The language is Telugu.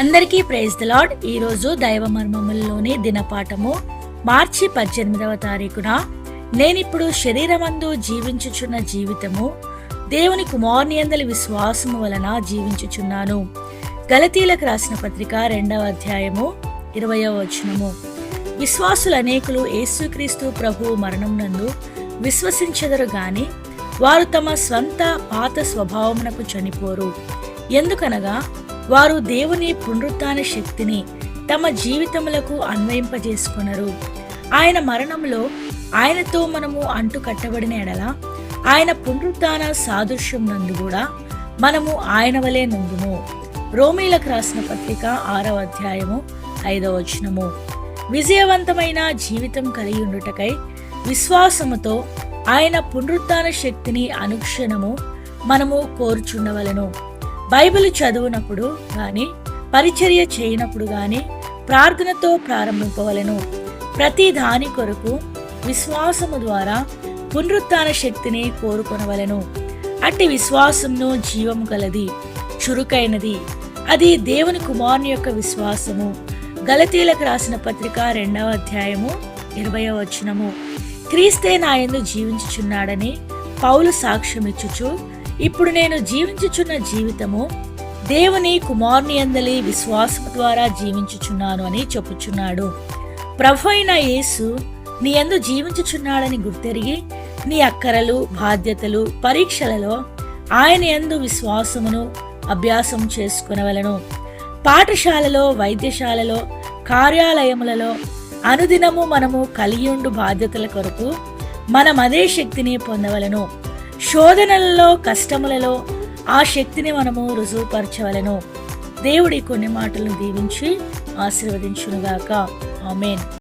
అందరికీ ప్రైజ్ ద లాడ్ ఈరోజు దైవ మర్మముల్లోని దినపాఠము. మార్చి పద్దెనిమిదవ తారీఖున నేనిప్పుడు శరీరమందు జీవించుచున్న జీవితము దేవుని కుమారుని అందలి విశ్వాసము వలన జీవించుచున్నాను. గలతీలకు రాసిన పత్రిక రెండవ అధ్యాయము ఇరవయో వచనము. విశ్వాసులు అనేకులు యేసుక్రీస్తు ప్రభు మరణం నందు విశ్వసించెదరు గాని వారు తమ స్వంత పాత స్వభావమునకు చనిపోరు. ఎందుకనగా వారు దేవుని పునరుత్న శక్తిని తమ జీవితములకు అన్వయింపజేసుకున్నారు ఆయన మరణంలో ఆయనతో మనము అంటు కట్టబడిన ఎడల ఆయన పునరుత్న సాదృశ్యం నందు కూడా మనము ఆయన వలె నుండుము. రోమీలకు రాసిన పత్రిక ఆరవ అధ్యాయము ఐదవ వచనము. విజయవంతమైన జీవితం కలిగి ఉండుటకై విశ్వాసముతో ఆయన పునరుత్న శక్తిని అనుక్షణము మనము కోరుచుండవలను. బైబిల్ చదువునప్పుడు కానీ పరిచర్య చేయనప్పుడు కానీ ప్రార్థనతో ప్రారంభింపవలను. ప్రతి దాని కొరకు విశ్వాసము ద్వారా పునరుత్న శక్తిని కోరుకొనవలెను. అట్టి విశ్వాసంను జీవము గలది చురుకైనది. అది దేవుని కుమారుని యొక్క విశ్వాసము. గలతీలకు రాసిన పత్రిక రెండవ అధ్యాయము ఇరవయో వచనము. క్రీస్తే నాయందు జీవించుచున్నాడని పౌలు సాక్ష్యమిచ్చుచు ఇప్పుడు నేను జీవించుచున్న జీవితము దేవుని కుమారుని అందలి విశ్వాసము ద్వారా జీవించుచున్నాను అని చెప్పుచున్నాడు. ప్రభు అయిన యేసు నీ ఎందు జీవించుచున్నాడని గుర్తెరిగి నీ అక్కరలు బాధ్యతలు పరీక్షలలో ఆయన యందు విశ్వాసమును అభ్యాసం చేసుకునవలను. పాఠశాలలో వైద్యశాలలో కార్యాలయములలో అనుదినము మనము కలియుండు బాధ్యతల కొరకు మనం అదే శక్తిని పొందవలను. శోధనలలో కష్టములలో ఆ శక్తిని మనము రుజువుపరచవలను. దేవుడి కొన్ని మాటలను దీవించి ఆశీర్వదించునుగాక. ఆమెన్.